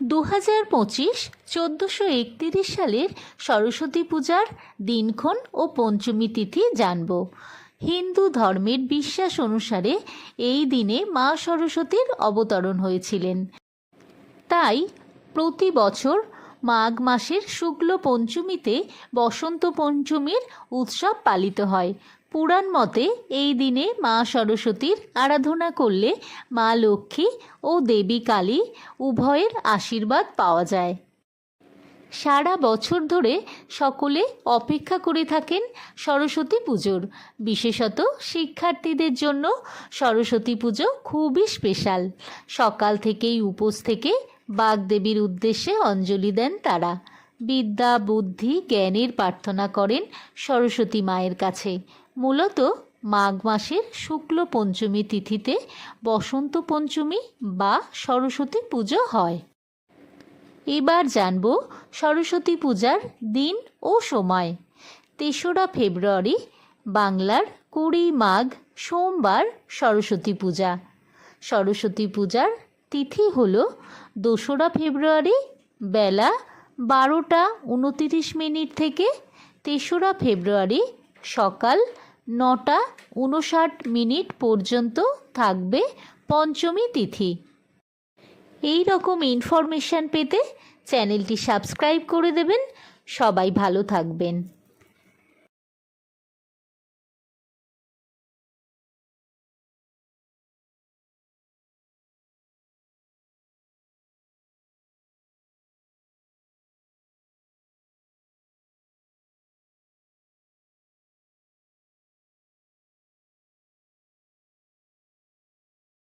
দু হাজার পঁচিশ, চোদ্দোশো একতিরিশ সালের সরস্বতী পূজার দিনক্ষণ ও পঞ্চমী তিথি জানব। হিন্দু ধর্মের বিশ্বাস অনুসারে এই দিনে মা সরস্বতীর অবতরণ হয়েছিলেন। তাই প্রতি বছর মাঘ মাসের শুক্ল পঞ্চমীতে বসন্ত পঞ্চমীর উৎসব পালিত হয়। পুরাণ মতে এই দিনে মা সরস্বতীর আরাধনা করলে মা লক্ষ্মী ও দেবী কালী উভয়ের আশীর্বাদ পাওয়া যায়। সারা বছর ধরে সকলে অপেক্ষা করে থাকেন সরস্বতী পুজোর। বিশেষত শিক্ষার্থীদের জন্য সরস্বতী পুজো খুবই স্পেশাল। সকাল থেকেই উপোস থেকে বাগদেবীর উদ্দেশ্যে অঞ্জলি দেন তারা। বিদ্যা, বুদ্ধি, জ্ঞানের প্রার্থনা করেন সরস্বতী মায়ের কাছে। মূলত মাঘ মাসের শুক্ল পঞ্চমী তিথিতে বসন্ত পঞ্চমী বা সরস্বতী পুজো হয়। এবার জানব সরস্বতী পূজার দিন ও সময়। তেসরা ফেব্রুয়ারি, বাংলার কুড়ি মাঘ সোমবার সরস্বতী পূজা। সরস্বতী পূজার তিথি হল দোসরা ফেব্রুয়ারি বেলা বারোটা উনতিরিশ মিনিট থেকে তেসরা ফেব্রুয়ারি সকাল নটা উনষাট মিনিট পর্যন্ত থাকবে পঞ্চমী তিথি। এই রকম ইনফরমেশান পেতে চ্যানেলটি সাবস্ক্রাইব করে দেবেন। সবাই ভালো থাকবেন।